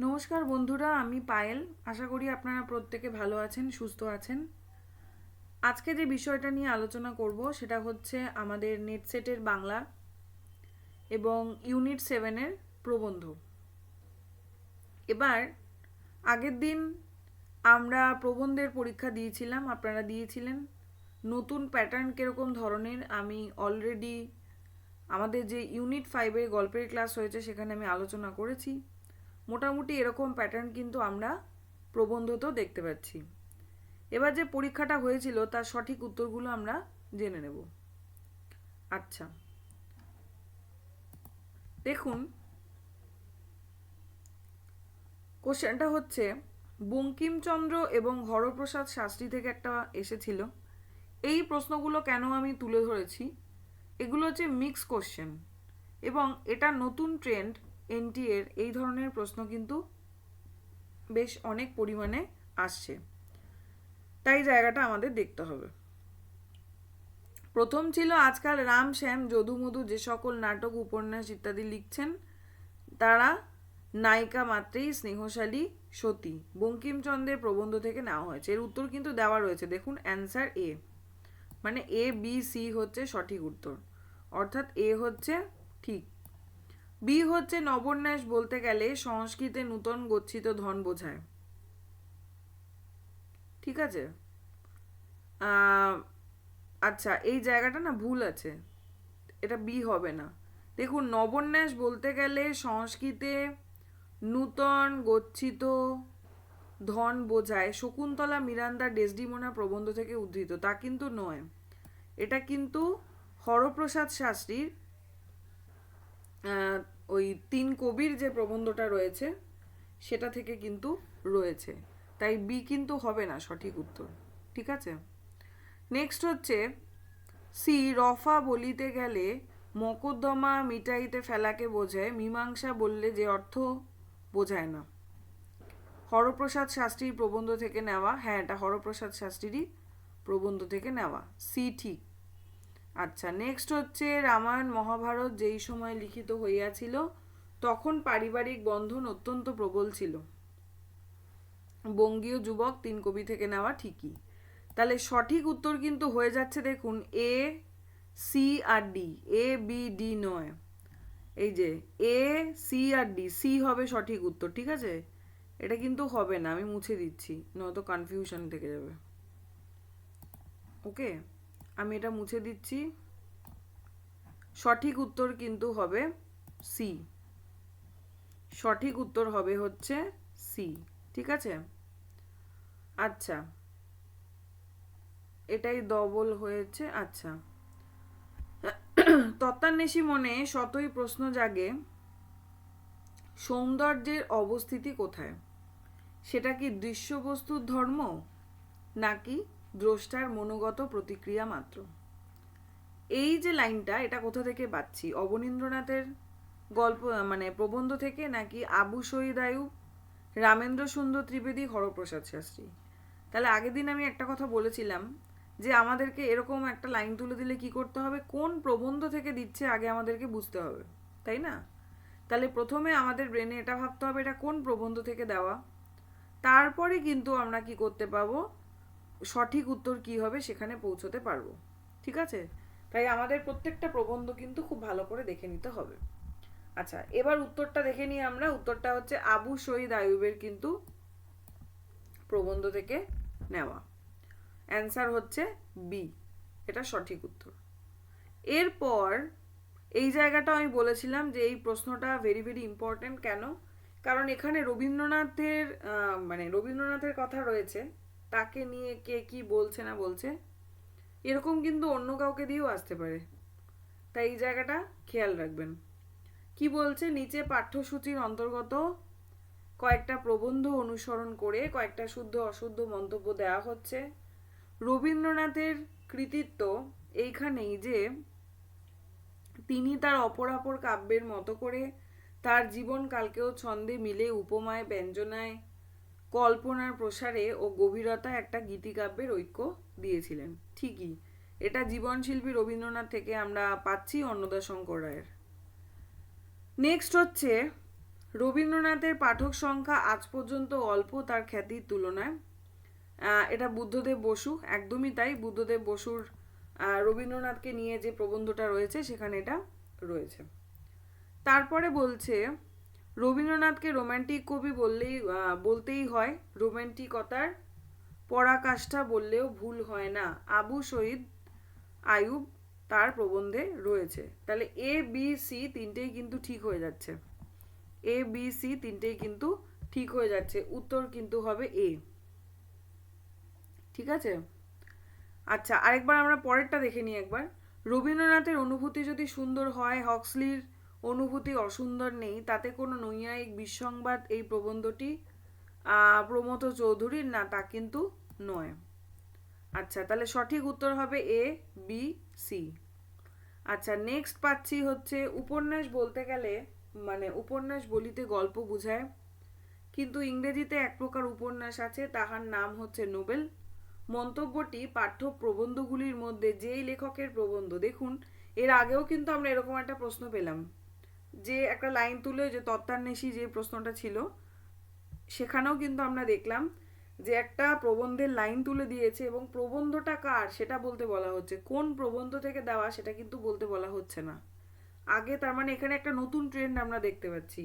নমস্কার বন্ধুরা, আমি পায়েল। আশা করি আপনারা প্রত্যেকে ভালো আছেন, সুস্থ আছেন। আজকে যে বিষয়টা নিয়ে আলোচনা করব সেটা হচ্ছে আমাদের নেট সেটের বাংলা এবং ইউনিট সেভেনের প্রবন্ধ। এবার আগের দিন আমরা প্রবন্ধের পরীক্ষা দিয়েছিলাম, আপনারা দিয়েছিলেন। নতুন প্যাটার্ন কীরকম ধরনের? আমি অলরেডি আমাদের যে ইউনিট ফাইভের গল্পের ক্লাস হয়েছে, সেখানে আমি আলোচনা করেছি। মোটামুটি এরকম প্যাটার্ন কিন্তু আমরা প্রবন্ধতেও দেখতে পাচ্ছি। এবার যে পরীক্ষাটা হয়েছিল, তার সঠিক উত্তরগুলো আমরা জেনে নেব। আচ্ছা। দেখুন কোশ্চেনটা হচ্ছে বঙ্কিমচন্দ্র এবং হরপ্রসাদ শাস্ত্রী থেকে একটা এসেছিল। এই প্রশ্নগুলো কেন আমি তুলে ধরেছি? এগুলো হচ্ছে মিক্স কোশ্চেন এবং এটা নতুন ট্রেন্ড এনটি এর এই ধরনের প্রশ্ন কিন্তু বেশ অনেক পরিমাণে আসছে। তাই জায়গাটা আমাদের দেখতে হবে। প্রথম ছিল আজকাল রাম, শ্যাম, যদুমধু যে সকল নাটক, উপন্যাস ইত্যাদি লিখছেন, তারা নায়িকা মাত্রেই স্নেহশালী সতী। বঙ্কিমচন্দ্রের প্রবন্ধ থেকে নেওয়া হয়েছে। এর উত্তর কিন্তু দেওয়া রয়েছে। দেখুন, অ্যান্সার এ। মানে এ, বি, সি হচ্ছে সঠিক উত্তর। অর্থাৎ এ হচ্ছে ঠিক। বি হচ্ছে নবন্যাস বলতে গেলে সংস্কৃতে নূতন গচ্ছিত ধন বোঝায়। ঠিক আছে? আচ্ছা এই জায়গাটা না ভুল আছে। এটা বি হবে না। দেখুন, নবন্যাস বলতে গেলে সংস্কৃতে নূতন গচ্ছিত ধন বোঝায় শকুন্তলা মিরান্দা ডেসডিমোনা প্রবন্ধ থেকে উদ্ধৃত। তা কিন্তু নয়। এটা কিন্তু হরপ্রসাদ শাস্ত্রীর ওই তিন কবির যে প্রবন্ধটা রয়েছে, সেটা থেকে কিন্তু রয়েছে। তাই বি কিন্তু হবে না সঠিক উত্তর। ঠিক আছে? নেক্সট হচ্ছে, সি রফা বলিতে গেলে মকদ্দমা মিটাইতে ফেলাকে বোঝায়, মীমাংসা বললে যে অর্থ বোঝায় না। হরপ্রসাদ শাস্ত্রীর প্রবন্ধ থেকে নেওয়া হ্যাঁ এটা হরপ্রসাদ শাস্ত্রীরই প্রবন্ধ থেকে নেওয়া, সি ঠিক। আচ্ছা নেক্সট হচ্ছে রামায়ণ, মহাভারত, যেই সময় লিখিত হইয়াছিল, তখন পারিবারিক বন্ধন অত্যন্ত প্রবল ছিল। বঙ্গীয় যুবক তিন কবি থেকে নেওয়া ঠিকই। তাহলে সঠিক উত্তর কিন্তু হয়ে যাচ্ছে দেখুন, A, C R D, A, B, D নয়। এই যে A C R D C হবে সঠিক উত্তর, ঠিক আছে? এটা কিন্তু হবে না, আমি মুছে দিচ্ছি, নয়তো কনফিউশন থেকে যাবে। ওকে আমি এটা মুছে দিচ্ছি। সঠিক উত্তর কিন্তু হবে সি সঠিক উত্তর হবে হচ্ছে সি ঠিক আছে? আচ্ছা। এটাই ডবল হয়েছে আচ্ছা। তত্ত্বান্বেষী মনে শতই প্রশ্ন জাগে, সৌন্দর্যের অবস্থিতি কোথায়? সেটা কি দৃশ্যবস্তুর ধর্ম, নাকি দ্রষ্টার মনোগত প্রতিক্রিয়া মাত্র? এই যে লাইনটা, এটা কোথা থেকে পাচ্ছি? অবনীন্দ্রনাথের গল্প মানে প্রবন্ধ থেকে, নাকি আবু শহীদ আয়ুব রামেন্দ্র সুন্দর ত্রিবেদী, হরপ্রসাদ শাস্ত্রী? তাহলে আগের দিন আমি একটা কথা বলেছিলাম যে আমাদেরকে এরকম একটা লাইন তুলে দিলে কি করতে হবে? কোন প্রবন্ধ থেকে দিচ্ছে আগে আমাদেরকে বুঝতে হবে, তাই না? তাহলে প্রথমে আমাদের ব্রেনে এটা ভাবতে হবে, এটা কোন প্রবন্ধ থেকে দেওয়া? তারপরে কিন্তু আমরা কি করতে পাবো? সঠিক উত্তর কি হবে সেখানে পৌঁছতে পারব, ঠিক আছে? তাই আমাদের প্রত্যেকটা প্রবন্ধ কিন্তু খুব ভালো করে দেখে নিতে হবে। আচ্ছা এবার উত্তরটা দেখে নিই আমরা, উত্তরটা হচ্ছে আবু শহীদ আয়ুবের কিন্তু প্রবন্ধ থেকে নেওয়া। অ্যান্সার হচ্ছে বি। এটা সঠিক উত্তর। এরপর এই জায়গাটা আমি বলেছিলাম যে এই প্রশ্নটা ভেরি ভেরি ইম্পর্টেন্ট কেন? কারণ এখানে রবীন্দ্রনাথের মানে রবীন্দ্রনাথের কথা রয়েছে। তাকে নিয়ে কে কি বলছে না বলছে, এরকম কিন্তু অন্য কাউকে দিয়েও আসতে পারে। তাই এই জায়গাটা খেয়াল রাখবেন। কি বলছে? নিচে পাঠ্যসূচির অন্তর্গত কয়েকটা প্রবন্ধ অনুসরণ করে কয়েকটা শুদ্ধ অশুদ্ধ মন্তব্য দেওয়া হচ্ছে। রবীন্দ্রনাথের কৃতিত্ব এইখানেই যে তিনি তার অপরাপর কাব্যের মতো করে তার জীবনকালকেও ছন্দে মিলে উপমায়, ব্যঞ্জনায়, কল্পনার প্রসারে ও গভীরতা একটা গীতিকাব্যের ঐক্য দিয়েছিলেন। ঠিকই, এটা জীবনশিল্পী রবীন্দ্রনাথ থেকে আমরা পাচ্ছি অন্নদা শঙ্কর রায়ের। নেক্সট হচ্ছে, রবীন্দ্রনাথের পাঠক সংখ্যা আজ পর্যন্ত অল্প, তার খ্যাতির তুলনায় এটা বুদ্ধদেব বসু, একদমই তাই। বুদ্ধদেব বসুর রবীন্দ্রনাথকে নিয়ে যে প্রবন্ধটা রয়েছে, সেখানে এটা রয়েছে। তারপরে বলছে, রবীন্দ্রনাথকে রোম্যান্টিক কবি বললেই বলতেই হয়, রোমান্টিকতার পরাকাষ্ঠা বললেও ভুল হয় না। আবু শহীদ আয়ুব তার প্রবন্ধে রয়েছে। তাহলে এ বি সি তিনটেই কিন্তু ঠিক হয়ে যাচ্ছে। এ বি সি তিনটেই কিন্তু ঠিক হয়ে যাচ্ছে। উত্তর কিন্তু হবে এ ঠিক আছে? আচ্ছা আরেকবার আমরা পরেরটা দেখে নিই একবার। রবীন্দ্রনাথের অনুভূতি যদি সুন্দর হয়, হক্সলির অনুভূতি অসুন্দর নেই, তাতে কোনো নৈয়ায়িক বিসংবাদ এই প্রবন্ধটি প্রমথ চৌধুরীর? না, তা কিন্তু নয়। আচ্ছা তাহলে সঠিক উত্তর হবে এ, বি, সি। আচ্ছা নেক্সট পাচ্ছি হচ্ছে, উপন্যাস বলতে গেলে মানে উপন্যাস বলিতে গল্প বুঝায়। কিন্তু ইংরেজিতে এক প্রকার উপন্যাস আছে, তাহার নাম হচ্ছে নোবেল মন্তব্যটি পাঠ্য প্রবন্ধগুলির মধ্যে যেই লেখকের প্রবন্ধ, দেখুন, এর আগেও কিন্তু আমরা এরকম একটা প্রশ্ন পেলাম। যে একটা লাইন তুলে যে তত্ত্বান্বেষী যে প্রশ্নটা ছিল, সেখানেও কিন্তু আমরা দেখলাম যে একটা প্রবন্ধের লাইন তুলে দিয়েছে এবং প্রবন্ধটা কার সেটা বলতে বলা হচ্ছে। কোন প্রবন্ধ থেকে দেওয়া সেটা কিন্তু বলতে বলা হচ্ছে না। আগে তার মানে এখানে একটা নতুন ট্রেন্ড আমরা দেখতে পাচ্ছি।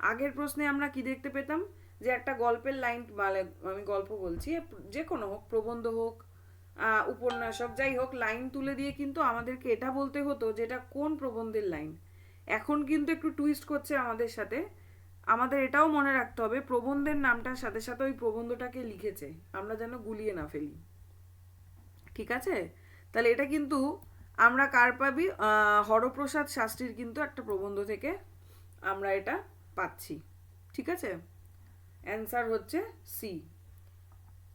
আগের প্রশ্নে আমরা কি দেখতে পেতাম? যে একটা গল্পের লাইন মানে আমি গল্প বলছি, যে কোনো হোক, প্রবন্ধ হোক উপন্যাস হোক, যাই হোক, লাইন তুলে দিয়ে কিন্তু আমাদেরকে এটা বলতে হতো যে এটা কোন প্রবন্ধের লাইন। এখন কিন্তু একটু টুইস্ট করছে আমাদের সাথে। আমাদের এটাও মনে রাখতে হবে, প্রবন্ধের নামটার সাথে সাথে ওই প্রবন্ধটাকে লিখেছে, আমরা যেন গুলিয়ে না ফেলি। ঠিক আছে? তাহলে এটা কিন্তু আমরা কার পাবি? হরপ্রসাদ শাস্ত্রীর কিন্তু একটা প্রবন্ধ থেকে আমরা এটা পাচ্ছি। ঠিক আছে? অ্যান্সার হচ্ছে সি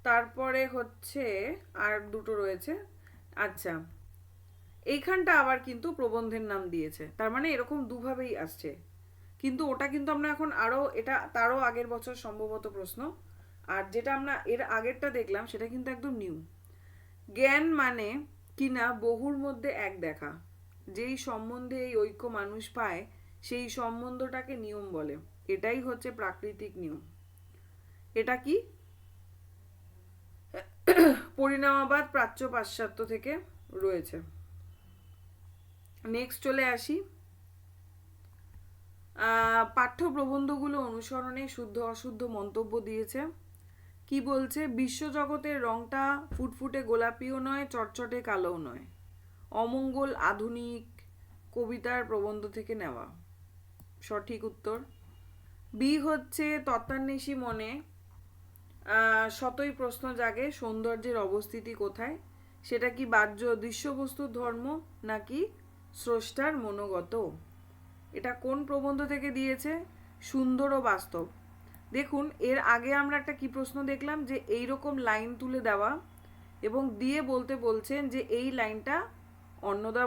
তারপরে হচ্ছে আর দুটো রয়েছে। আচ্ছা এইখানটা আবার কিন্তু প্রবন্ধের নাম দিয়েছে। তার মানে এরকম দুভাবেই আসছে। কিন্তু ওটা কিন্তু আমরা এখন আরও এটা তারও আগের বছর সম্ভবত প্রশ্ন। আর যেটা আমরা এর আগেরটা দেখলাম, সেটা কিন্তু একদম নিউ জ্ঞান মানে কিনা বহুর মধ্যে এক দেখা। যেই সম্বন্ধে এই ঐক্য মানুষ পায়, সেই সম্বন্ধটাকে নিয়ম বলে। এটাই হচ্ছে প্রাকৃতিক নিয়ম। এটা কি? পরিণামাবাদ প্রাচ্য পাশ্চাত্য থেকে রয়েছে। নেক্সট চলে আসি। পাঠ্য প্রবন্ধগুলো অনুসরণে শুদ্ধ অশুদ্ধ মন্তব্য দিয়েছে। কি বলছে? বিশ্বজগতের রংটা ফুটফুটে গোলাপিও নয়, চটচটে কালোও নয়। অমঙ্গল আধুনিক কবিতার প্রবন্ধ থেকে নেওয়া। সঠিক উত্তর। বি হচ্ছে তত্ত্বান্বেষী মনে শতই প্রশ্ন জাগে সৌন্দর্যের অবস্থিতি কোথায়? সেটা কি বাহ্য দৃশ্যবস্তুর ধর্ম নাকি স্রষ্টার মনোগত? এটা কোন প্রবন্ধ থেকে দিয়েছে? সুন্দর ও বাস্তব। দেখুন, এর আগে আমরা একটা কি প্রশ্ন দেখলাম যে এই রকম লাইন তুলে দেওয়া এবং দিয়ে বলতে বলছেন যে এই লাইনটা অন্নদা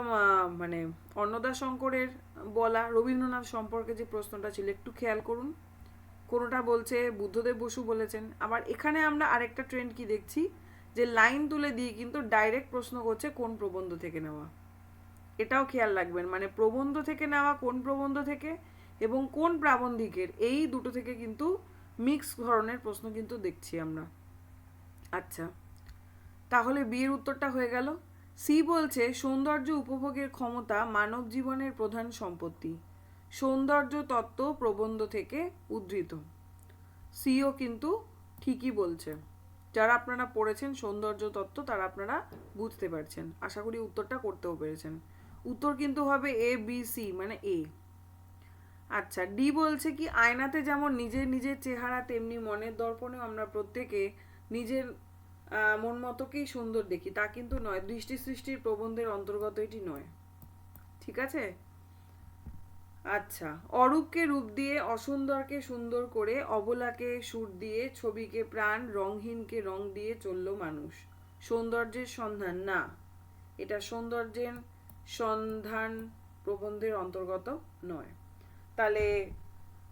মানে অন্নদা শঙ্করের বলা, রবীন্দ্রনাথ সম্পর্কে যে প্রশ্নটা ছিল, একটু খেয়াল করুন। কোনোটা বলছে, বুদ্ধদেব বসু বলেছেন। আবার এখানে আমরা আরেকটা ট্রেন্ড কি দেখছি? যে লাইন তুলে দিয়ে কিন্তু ডাইরেক্ট প্রশ্ন করছে কোন প্রবন্ধ থেকে নেওয়া। এটাও খেয়াল রাখবেন মানে প্রবন্ধ থেকে নেওয়া কোন প্রবন্ধ থেকে এবং কোন প্রাবন্ধিকের, এই দুটো থেকে কিন্তু মিক্স ধরনের প্রশ্ন কিন্তু দেখছি আমরা। আচ্ছা তাহলে বিয়ের উত্তরটা হয়ে গেল। সি বলছে, সৌন্দর্য উপভোগের ক্ষমতা মানব জীবনের প্রধান সম্পত্তি। সৌন্দর্য তত্ত্ব প্রবন্ধ থেকে উদ্ধৃত। সিও কিন্তু ঠিকই বলছে। যারা আপনারা পড়েছেন সৌন্দর্য তত্ত্ব, তারা আপনারা বুঝতে পারছেন। আশা করি উত্তরটা করতেও পেরেছেন। উত্তর কিন্তু হবে এ বি সি মানে এ আচ্ছা ডি বলছে কি, আয়নাতে যেমন নিজের নিজের চেহারা, তেমনি মনের দর্পণেও আমরা প্রত্যেকে নিজের মন মতোকেই সুন্দর দেখি। তা কিন্তু নয়, দৃষ্টি সৃষ্টির প্রবন্ধের অন্তর্গত এটি নয়। ঠিক আছে? আচ্ছা অরূপকে রূপ দিয়ে, অসুন্দরকে সুন্দর করে, অবলাকে সুর দিয়ে, ছবিকে প্রাণ রংহীনকে রং দিয়ে চলল মানুষ। সৌন্দর্যের সন্ধান, না। এটা সৌন্দর্যের সন্ধান প্রবন্ধের অন্তর্গত নয়। তাহলে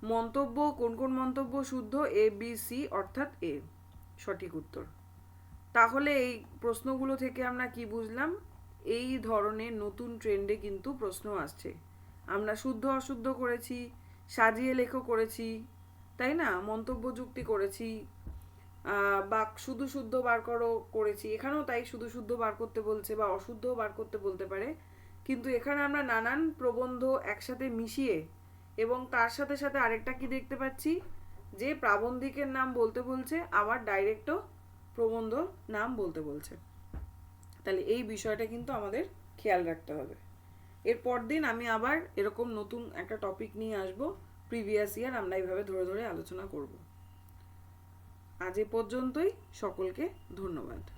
মন্তব্য, কোন কোন মন্তব্য শুদ্ধ? এ বি সি অর্থাৎ এ সঠিক উত্তর। তাহলে এই প্রশ্নগুলো থেকে আমরা কি বুঝলাম? এই ধরনের নতুন ট্রেন্ডে কিন্তু প্রশ্ন আসছে। আমরা শুদ্ধ অশুদ্ধ করেছি, সাজিয়ে লেখো করেছি, তাই না? মন্তব্য যুক্তি করেছি বা শুধু শুদ্ধ বার করো করেছি। এখানেও তাই শুধু শুদ্ধ বার করতে বলছে বা অশুদ্ধ বার করতে বলতে পারে। কিন্তু এখানে আমরা নানান প্রবন্ধ একসাথে মিশিয়ে এবং তার সাথে সাথে আরেকটা কি দেখতে পাচ্ছি? যে প্রাবন্ধিকের নাম বলতে বলছে, আবার ডাইরেক্টও প্রবন্ধ নাম বলতে বলছে। তাহলে এই বিষয়টা কিন্তু আমাদের খেয়াল রাখতে হবে। এর দিন আমি আবার এরকম নতুন একটা টপিক নিয়ে আসব। প্রিভিয়াস ইয়ার আমরা এইভাবে ধরে ধরে আলোচনা করব। আজ এ পর্যন্তই। সকলকে ধন্যবাদ।